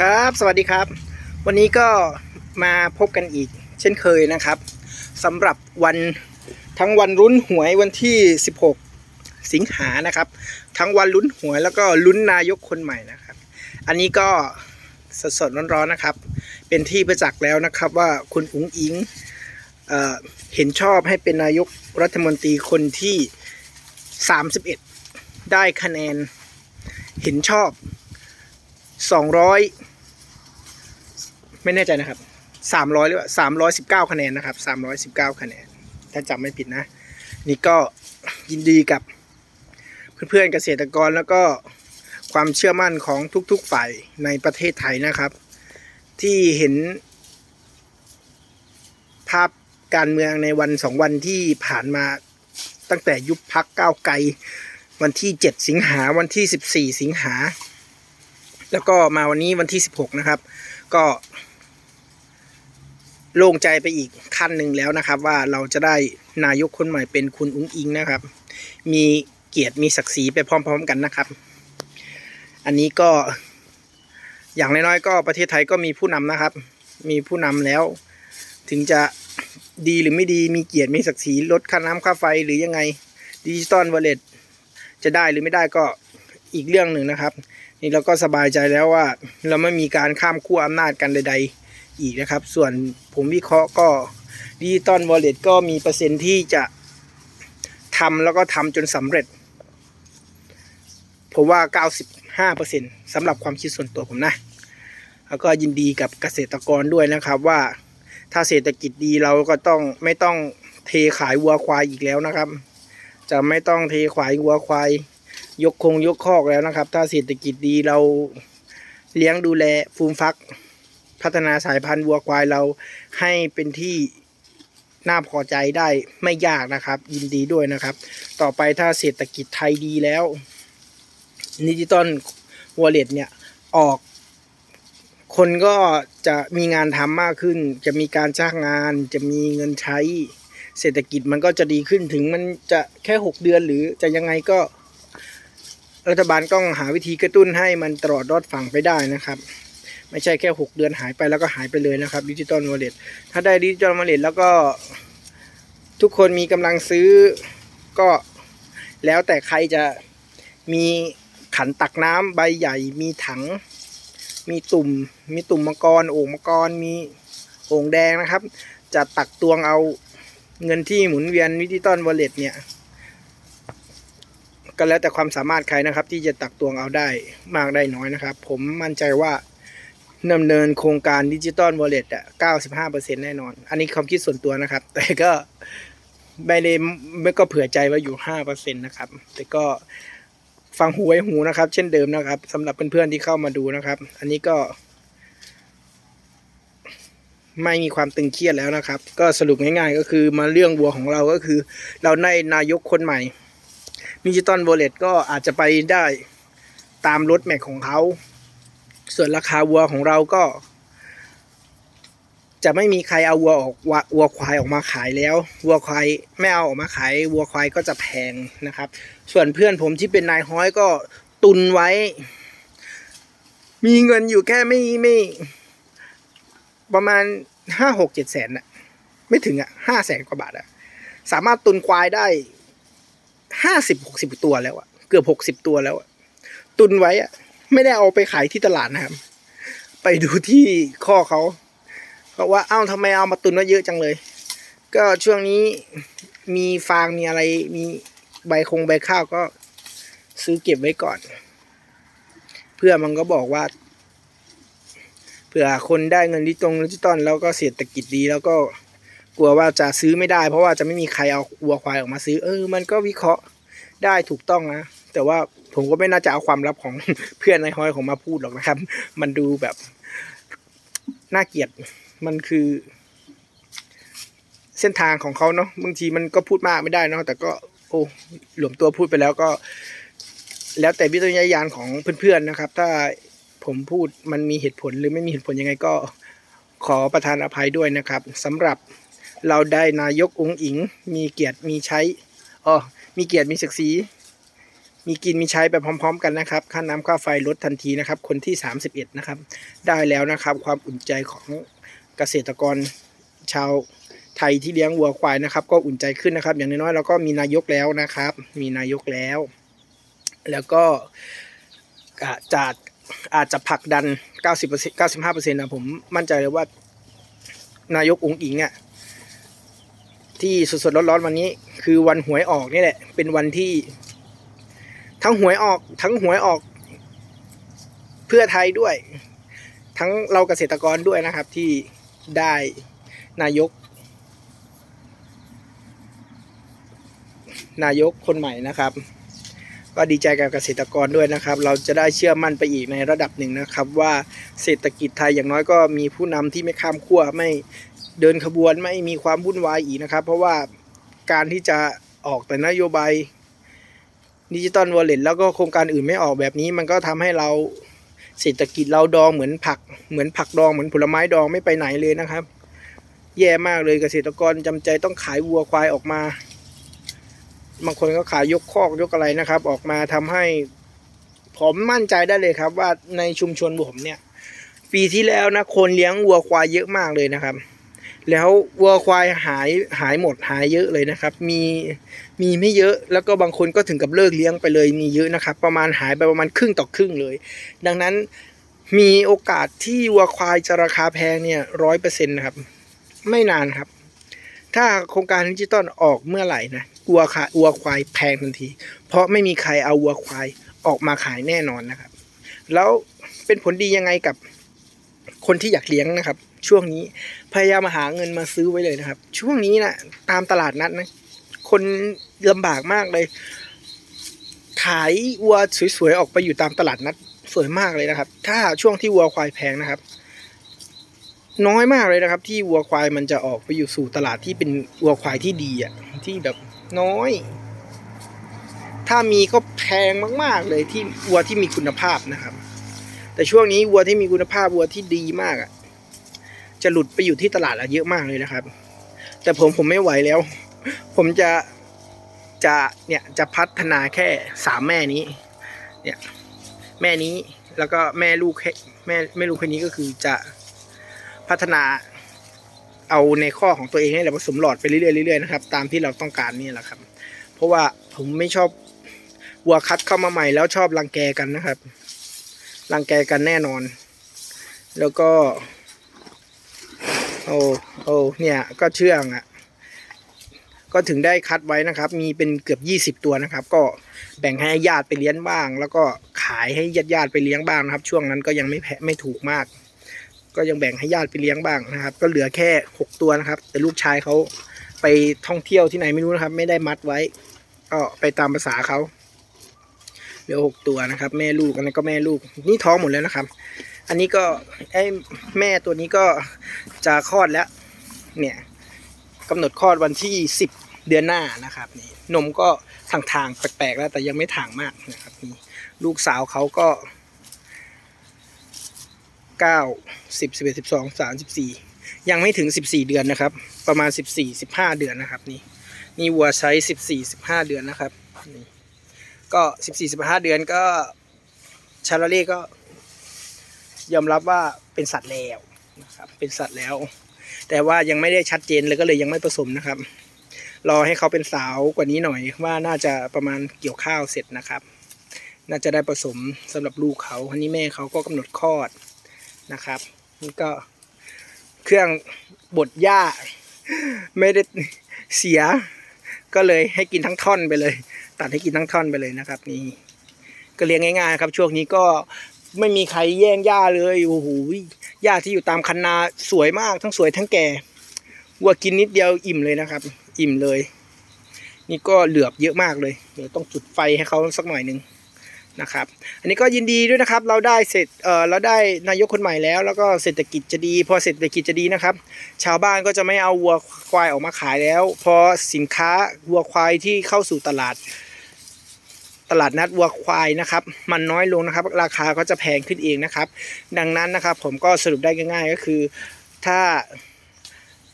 ครับ สวัสดีครับ วันนี้ก็มาพบกันอีก เช่นเคยนะครับสำหรับวันทั้งวันลุ้นหวยวันที่ 16 สิงหานะครับ ทั้งวันลุ้นหวยแล้วก็ลุ้นนายกคนใหม่นะครับ อันนี้ก็สดสดๆร้อนๆนะครับ เป็นที่ประจักษ์แล้วนะครับว่าคุณอุ๋งอิงเอเห็นชอบให้เป็นนายกรัฐมนตรีคนที่ 31 ได้คะแนนเห็นชอบสองร้อย ไม่แน่ใจนะครับสามร้อยหรือว่าสามร้อยสิบเก้าคะแนนนะครับสามร้อยสิบเก้าคะแนน ถ้าจำไม่ผิดนะ นี่ก็ยินดีกับเพื่อนๆเกษตรกรแล้วก็ความเชื่อมั่นของทุกๆฝ่ายในประเทศไทยนะครับ ที่เห็น ภาพการเมืองในวันสองวันที่ผ่านมาตั้งแต่ยุบพักก้าวไกล วันที่ 7 สิงหาวันที่ 14 สิงหา แล้วก็มาวันนี้วันที่ 16 นะครับ ก็ โล่งใจไปอีกขั้นหนึ่งแล้วนะครับ ว่าเราจะได้นายกคนใหม่เป็นคุณอุ้งอิงนะครับ มีเกียรติมีศักดิ์ศรีไปพร้อม ๆ กันนะครับ อันนี้ก็อย่างน้อยๆก็ประเทศไทยก็มีผู้นำนะครับ มีผู้นำแล้ว ถึงจะดีหรือไม่ดีมีเกียรติมีศักดิ์ศรีลดค่าน้ำค่าไฟหรือยังไงดิจิตอลวอลเล็ตจะได้หรือไม่ได้ก็อีกเรื่องหนึ่งนะครับ นี่เราก็สบายใจแล้วว่าเราไม่มีการข้ามขั้วอำนาจกันใด ๆ อีกนะครับ ส่วนผมวิเคราะห์ก็ดิจิตอลวอลเล็ตก็มีเปอร์เซ็นต์ที่จะทำแล้วก็ทำจนสำเร็จ ผมว่า 95%สำหรับความคิดส่วนตัวผมนะ แล้วก็ยินดีกับเกษตรกรด้วยนะครับว่าถ้าเศรษฐกิจดีเราก็ต้องไม่ต้องเทขายวัวควายอีกแล้วนะครับ จะไม่ต้องเทขายวัวควาย ยกคงยกคอกแล้วนะครับ ถ้าเศรษฐกิจดีเราเลี้ยงดูแลฟูมฟัก พัฒนาสายพันธุ์วัวควายเราให้เป็นที่น่าพอใจได้ไม่ยากนะครับ ยินดีด้วยนะครับ ต่อไปถ้าเศรษฐกิจไทยดีแล้วดิจิตอลวอลเล็ตเนี่ยออก คนก็จะมีงานทำมากขึ้น จะมีการจ้างงาน จะมีเงินใช้ เศรษฐกิจมันก็จะดีขึ้นถึงมันจะแค่หกเดือนหรือจะยังไงก็ รัฐบาลต้องหาวิธีกระตุ้นให้มันตลอดรอดฝั่งไปได้นะครับ ไม่ใช่แค่หกเดือนหายไปแล้วก็หายไปเลยนะครับดิจิตอลวอลเล็ตถ้าได้ดิจิตอลวอลเล็ตแล้วก็ทุกคนมีกำลังซื้อก็แล้วแต่ใครจะมีขันตักน้ำใบใหญ่ มีถัง มีตุ่ม มีตุ่มมังกรโอ่งมังกรมีโอ่งแดงนะครับ จะตักตวงเอาเงินที่หมุนเวียนดิจิตอลวอลเล็ตเนี่ยก็แล้วแต่ความสามารถใครนะครับ ที่จะตักตวงเอาได้มากได้น้อยนะครับ ผมมั่นใจว่า ดำเนินโครงการดิจิตอลวอลเล็ตอะ95%แน่นอน อันนี้ความคิดส่วนตัวนะครับ แต่ก็ไม่ได้ไม่ก็เผื่อใจไว้อยู่5%นะครับ แต่ก็ฟังหูไว้หูนะครับ เช่นเดิมนะครับสำหรับเพื่อนๆที่เข้ามาดูนะครับ อันนี้ก็ ไม่มีความตึงเครียดแล้วนะครับ ก็สรุปง่ายๆ ก็คือมาเรื่องวัวของเราก็คือ เราได้นายกคนใหม่ดิจิตอลโวลเล็ตก็อาจจะไปได้ตามรถแมคของเขา ส่วนราคาวัวของเราก็ จะไม่มีใครเอาวัวออกวัวควายออกมาขายแล้ววัวควายไม่เอาออกมาขายวัวควายก็จะแพงนะครับ ส่วนเพื่อนผมที่เป็นนายห้อยก็ตุนไว้ มีเงินอยู่แค่ไม่ไม่ประมาณห้าหกเจ็ดแสนอะไม่ถึงอะห้าแสนกว่าบาทอะสามารถตุนควายได้ห้าสิบหกสิบตัวแล้วอะเกือบหกสิบตัวแล้วอะตุนไว้อะ ไม่ได้เอาไปขายที่ตลาดนะครับ ไปดูที่ข้อเขาเขาว่าเอ้าทำไมเอามาตุนไว้เยอะจังเลย ก็ช่วงนี้มีฟางมีอะไรมีใบคงใบข้าวก็ซื้อเก็บไว้ก่อน เพื่อมันก็บอกว่าเผื่อคนได้เงินดิจิตอลดิจิตอลแล้วก็เศรษฐกิจดีแล้วก็กลัวว่าจะซื้อไม่ได้ เพราะว่าจะไม่มีใครเอาวัวควายออกมาซื้อ เออ มันก็วิเคราะห์ได้ถูกต้องนะ แต่ว่า ผมก็ไม่น่าจะเอาความลับของเพื่อนในายฮอยของมาพูดหรอกนะครับ มันดูแบบน่าเกลียดมันคือ เส้นทางของเขาเนาะบางทีมันก็พูดมากไม่ได้เนาะแต่ก็ โอ้หลวมตัวพูดไปแล้วก็ แล้วแต่วิจารณญาณของเพื่อนๆนะครับ ถ้าผมพูดมันมีเหตุผลหรือไม่มีเหตุผลยังไงก็ขอประทานอภัยด้วยนะครับสำหรับเราได้นายกองค์อิง มีเกียรติมีใช้อ๋อมีเกียรติมีศักดิ์ศรี มีกินมีใช้ไปพร้อม ๆ กันนะครับค่าน้ำค่าไฟลดทันทีนะครับ คนที่ 31 นะครับ ได้แล้วนะครับ ความอุ่นใจของเกษตรกรชาวไทยที่เลี้ยงวัวควายนะครับ ก็อุ่นใจขึ้นนะครับ อย่างน้อยๆเราก็มีนายกแล้วนะครับ มีนายกแล้ว แล้วก็อาจจะอาจจะผลักดัน 90% 95%นะผมมั่นใจเลยว่า นายกองค์อิงเนี่ยที่สดๆร้อนๆวันนี้ คือวันหวยออกนี่แหละ เป็นวันที่ ทั้งหวยออกทั้งหวยออกเพื่อไทยด้วย ทั้งเราเกษตรกรด้วยนะครับที่ได้นายก นายกคนใหม่นะครับ ก็ดีใจกับเกษตรกรด้วยนะครับ เราจะได้เชื่อมั่นไปอีกในระดับหนึ่งนะครับ ว่าเศรษฐกิจไทยอย่างน้อยก็มีผู้นำที่ไม่ข้ามขั้วไม่เดินขบวนไม่มีความวุ่นวายอีกนะครับ เพราะว่าการที่จะออกแต่นโยบาย ดิจิตอลวอลเล็ตแล้วก็โครงการอื่นไม่ออกแบบนี้ มันก็ทำให้เราเศรษฐกิจเราดองเหมือนผัก เหมือนผักดองเหมือนผลไม้ดองไม่ไปไหนเลยนะครับ แย่มากเลยเกษตรกรจำใจต้องขายวัวควายออกมาบางคนก็ขายยกคอกยกอะไรนะครับ ออกมาทำให้ผมมั่นใจได้เลยครับ ว่าในชุมชนผมเนี่ย ปีที่แล้วนะคนเลี้ยงวัวควายเยอะมากเลยนะครับ แล้ววัวควายหายหายหมดหายเยอะเลยนะครับ มีมีไม่เยอะแล้วก็บางคนก็ถึงกับเลิกเลี้ยงไปเลยมีเยอะนะครับ ประมาณหายไปประมาณครึ่งต่อครึ่งเลย ดังนั้นมีโอกาสที่วัวควายจะราคาแพงเนี่ยร้อยเปอร์เซ็นต์นะครับ ไม่นานครับ ถ้าโครงการดิจิตอลออกเมื่อไหร่นะวัวขาวัวควายแพงทันที เพราะไม่มีใครเอาวัวควายออกมาขายแน่นอนนะครับ แล้วเป็นผลดียังไงกับคนที่อยากเลี้ยงนะครับ ช่วงนี้ พยายามหาเงินมาซื้อไว้เลยนะครับ ช่วงนี้นะตามตลาดนัดนะ คนลำบากมากเลย ขายวัวสวยๆออกไปอยู่ตามตลาดนัดสวยมากเลยนะครับ ถ้าช่วงที่วัวควายแพงนะครับ น้อยมากเลยนะครับ ที่วัวควายมันจะออกไปอยู่สู่ตลาดที่เป็นวัวควายที่ดีอะที่แบบน้อย ถ้ามีก็แพงมาก ๆ เลยที่วัวที่มีคุณภาพนะครับ แต่ช่วงนี้วัวที่มีคุณภาพวัวที่ดีมากอะ จะหลุดไปอยู่ที่ตลาดละเยอะมากเลยนะครับ แต่ผมผมไม่ไหวแล้ว ผมจะจะเนี่ยจะพัฒนาแค่สามแม่นี้ เนี่ยแม่นี้แล้วก็แม่ลูกแค่แม่แม่ลูกแค่นี้ก็คือจะพัฒนาเอาในข้อของตัวเองให้เราผสมหลอดไปเรื่อยๆเรื่อยๆนะครับตามที่เราต้องการนี่แหละครับ เพราะว่าผมไม่ชอบวัวคัดเข้ามาใหม่แล้วชอบรังแกกันนะครับรังแกกันแน่นอน แล้วก็ โอ้โอ้เนี่ยก็เชื่องอะ่ะ ก็ถึงได้คัดไว้นะครับ มีเป็นเกือบยี่สิบตัวนะครับ ก็แบ่งให้ญาติไปเลี้ยงบ้าง แล้วก็ขายให้ญาติญาติไปเลี้ยงบ้างนะครับ ช่วงนั้นก็ยังไม่แพะไม่ถูกมาก ก็ยังแบ่งให้ญาติไปเลี้ยงบ้างนะครับ ก็เหลือแค่หกตัวนะครับ แต่ลูกชายเขาไปท่องเที่ยวที่ไหนไม่รู้นะครับ ไม่ได้มัดไว้ก็ไปตามภาษาเขาเหลือหกตัวนะครับ แม่ลูกอันนั้นก็แม่ลูก นี่ท้องหมดแล้วนะครับ อันนี้ก็ไอ้แม่ตัวนี้ก็จะคลอดแล้ว เนี่ยกำหนดคลอดวันที่สิบเดือนหน้านะครับนี่นมก็ทางทางแปลกๆแล้ว แต่ยังไม่ถ่างมากนะครับนี่ลูกสาวเขาก็เก้าสิบสิบเอ็ดสิบสองสามสิบสี่ยังไม่ถึงสิบสี่เดือนนะครับ ประมาณสิบสี่สิบห้าเดือนนะครับนี่นี่วัวใช้สิบสี่สิบห้าเดือนนะครับนี่ก็สิบสี่สิบห้าเดือนก็ชาลาเล่ก็ ยอมรับว่าเป็นสัตว์แล้วนะครับเป็นสัตว์แล้ว แต่ว่ายังไม่ได้ชัดเจนเลยก็เลยยังไม่ผสมนะครับ รอให้เขาเป็นสาวกว่านี้หน่อยว่าน่าจะประมาณเกี่ยวข้าวเสร็จนะครับ น่าจะได้ผสมสำหรับลูกเขาอันนี้แม่เขาก็กำหนดคลอดนะครับนี่ก็เครื่องบดหญ้าไม่ได้เสีย ก็เลยให้กินทั้งท่อนไปเลย ตัดให้กินทั้งท่อนไปเลยนะครับ นี่ก็เลี้ยงง่ายๆครับ ช่วงนี้ก็ ไม่มีใครแย่งหญ้าเลยโอ้โหหญ้าที่อยู่ตามคันนาสวยมากทั้งสวยทั้งแก่วัวกินนิดเดียวอิ่มเลยนะครับ อิ่มเลย นี่ก็เหลือบเยอะมากเลย เดี๋ยวต้องจุดไฟให้เขาสักหน่อยหนึ่งนะครับ อันนี้ก็ยินดีด้วยนะครับ เราได้เสร็จเออเราได้นายกคนใหม่แล้ว แล้วก็เศรษฐกิจจะดี พอเศรษฐกิจจะดีนะครับ ชาวบ้านก็จะไม่เอาวัวควายออกมาขายแล้ว พอสินค้าวัวควายที่เข้าสู่ตลาด ตลาดนัดวัวควายนะครับ มันน้อยลงนะครับ ราคาก็จะแพงขึ้นเองนะครับ ดังนั้นนะครับ ผมก็สรุปได้ง่าย ๆ ก็คือ ถ้า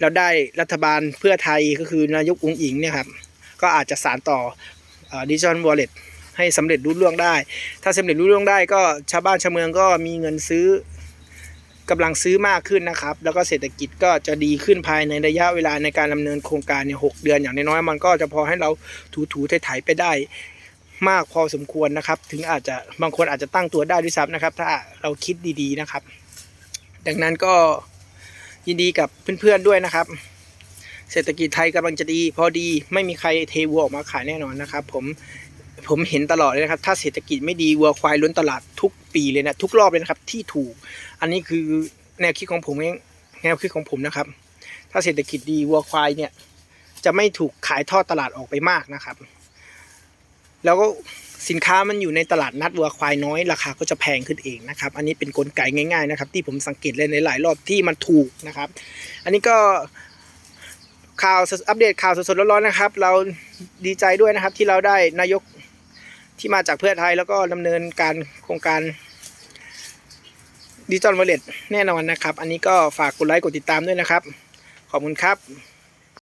เราได้รัฐบาลเพื่อไทยก็คือนายกอุ้งอิงเนี่ยครับ ก็อาจจะสานต่อดิจิทัลวอลเล็ตให้สำเร็จรุ่ร่วงได้ ถ้าสำเร็จรุ่ร่วงได้ก็ชาวบ้านชาวเมืองก็มีเงินซื้อกำลังซื้อมากขึ้นนะครับ แล้วก็เศรษฐกิจก็จะดีขึ้นภายในระยะเวลาในการดำเนินโครงการเนี่ยหกเดือนอย่างน้อยๆมันก็จะพอให้เราถูๆไถๆไปได้ มากพอสมควรนะครับ ถึงอาจจะบางคนอาจจะตั้งตัวได้ด้วยซ้ำนะครับ ถ้าเราคิดดีๆนะครับ ดังนั้นก็ยินดีกับเพื่อนๆด้วยนะครับ เศรษฐกิจไทยกำลังจะดี พอดีไม่มีใครเทวัวออกมาขายแน่นอนนะครับ ผมผมเห็นตลอดเลยนะครับ ถ้าเศรษฐกิจไม่ดีวัวควายล้นตลาดทุกปีเลยนะทุกรอบเลยนะครับที่ถูก อันนี้คือแนวคิดของผมเองแนวคิดของผมนะครับ ถ้าเศรษฐกิจดีวัวควายเนี่ยจะไม่ถูกขายทอดตลาดออกไปมากนะครับ แล้วก็สินค้ามันอยู่ในตลาดนัดวัวควายน้อยราคาก็จะแพงขึ้นเองนะครับ อันนี้เป็นกลไกง่ายๆนะครับ ที่ผมสังเกตเลยในหลายรอบที่มันถูกนะครับ อันนี้ก็ข่าวอัปเดตข่าวสดๆร้อนๆนะครับ เราดีใจด้วยนะครับที่เราได้นายกที่มาจากเพื่อไทยแล้วก็ดำเนินการโครงการดิจิตอลวอลเล็ตแน่นอนนะครับ อันนี้ก็ฝากกดไลค์กดติดตามด้วยนะครับ ขอบคุณครับ